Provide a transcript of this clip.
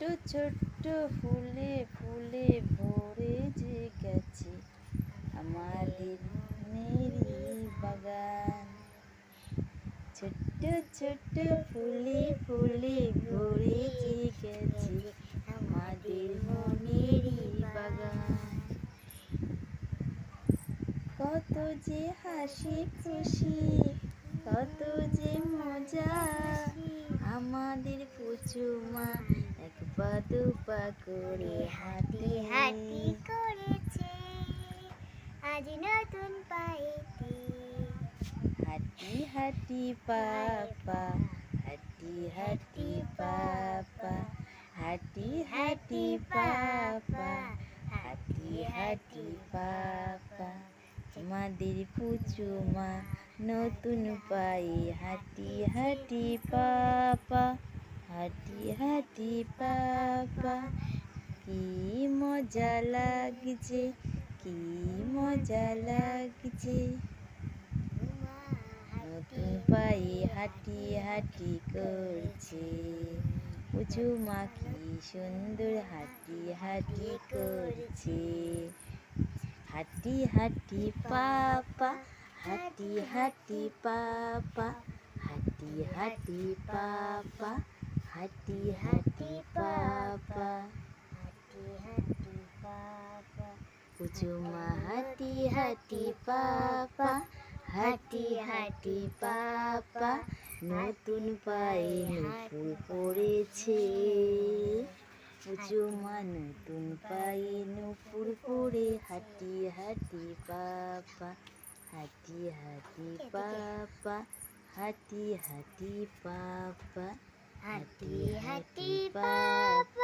ছোট্ট ছোট্ট ফুলে ফুলে ভরে যে গেছে আমাদের মেরি বাগান। ছোট্ট ছোট্ট ফুলে ফুলে ভরে যে গেছে আমাদের মনেরই বাগান। কত যে হাসি খুশি, কত যে মজা, আমাদের পুচু মা এক পা দু পা করে হাঁটি হাঁটি করেছে আজ নতুন পাইতে হাঁটি পাপা হাঁটি হাঁটি পাপা হাঁটি হাঁটি পাপা হাঁটি হাঁটি পাপা আমাদের পুচুমা নতুন পায়ে হাঁটি হাঁটি পাপা হাঁটি হাঁটি পাপা কি মজা লাগছে, কি মজা লাগছে। নতুন পায়ে হাঁটি হাঁটি করছে, উঁচু মা কি সুন্দর হাঁটি হাঁটি করছে। হাঁটি হাঁটি পাপা হাঁটি হাঁটি পাপা হাঁটি হাঁটি পাপা। হাঁটি হাঁটি পাপা হাঁটি হাঁটি পাপা উঁচু মা হাঁটি হাঁটি পাপা হাতি হাঁটি পাপা নতুন পায়ে নুপুর পড়েছে উঁচু মা নতুন পায়ে নুপুর পড়ে হাঁটি হাতি পাপা হাঁটি হাঁটি পাপা হাঁটি হাঁটি পাপা hati-hati Bapak.